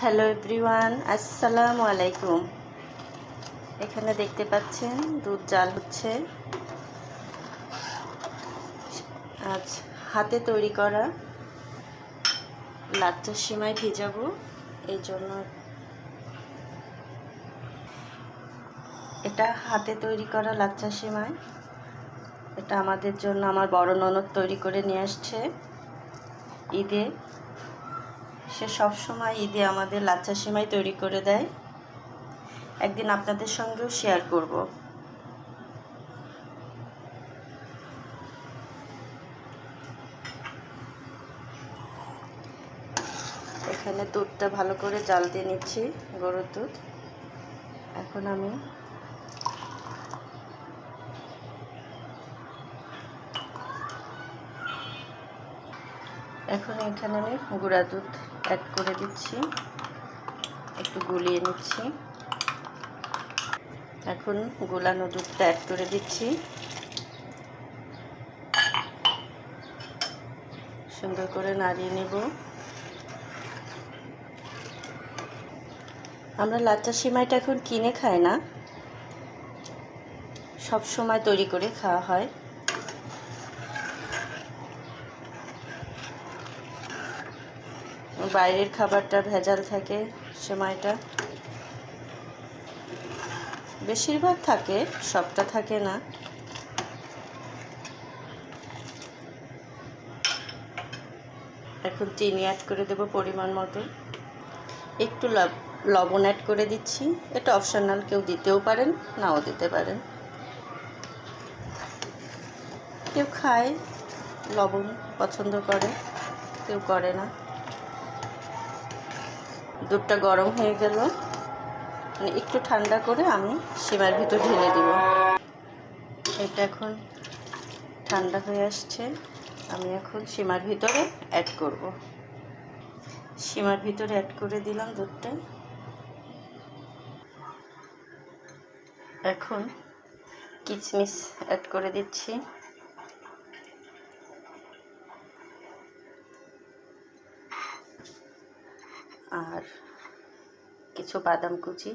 Hello everyone আসসালামু আলাইকুম এখানে দেখতে পাচ্ছেন দুধ জাল হচ্ছে। আজ হাতে তৈরি করা লাচ্চার সিমাই ভিজাবো। এই জন্য এটা হাতে তৈরি করা লাচ্চা সিমাই। এটা আমাদের জন্য আমার বড় ননদ তৈরি করে নিয়ে আসছে। ঈদে সে সব সময় ঈদে আমাদের লাচ্চা সিমাই তৈরি করে দেয়। একদিন আপনাদের সঙ্গেও শেয়ার করব। এখানে দুধটা ভালো করে জাল দিয়ে নিচ্ছি, গরুর দুধ। এখন আমি এখন এখানে আমি গুঁড়া দুধ অ্যাড করে দিচ্ছি। একটু গুলিয়ে নিচ্ছি। এখন গোলানো দুধটা অ্যাড করে দিচ্ছি। সুন্দর করে নাড়িয়ে নেব। আমরা লাচ্চা সিমাইটা এখন কিনে খাই না। সব সময় তৈরি করে খাওয়া হয়। বাইরের খাবারটা ভেজাল থাকে সময়টা বেশিরভাগ থাকে, সবটা থাকে না। এখন চিনি অ্যাড করে দেব পরিমাণ মতো। একটু লবণ অ্যাড করে দিচ্ছি। এটা অপশনাল কেউ দিতেও পারেন, নাও দিতে পারেন। কেউ খায়, লবণ পছন্দ করে, কেউ করে না। দুধটা গরম হয়ে গেল। মানে একটু ঠান্ডা করে আমি সীমার ভিতর ঢেলে দিব। এটা এখন ঠান্ডা হয়ে আসছে। আমি এখন সীমার ভিতরে অ্যাড করব। সীমার ভিতরে অ্যাড করে দিলাম দুধটা। এখন কিচমিচ অ্যাড করে দিচ্ছি। আর কিছু বাদাম কুচি।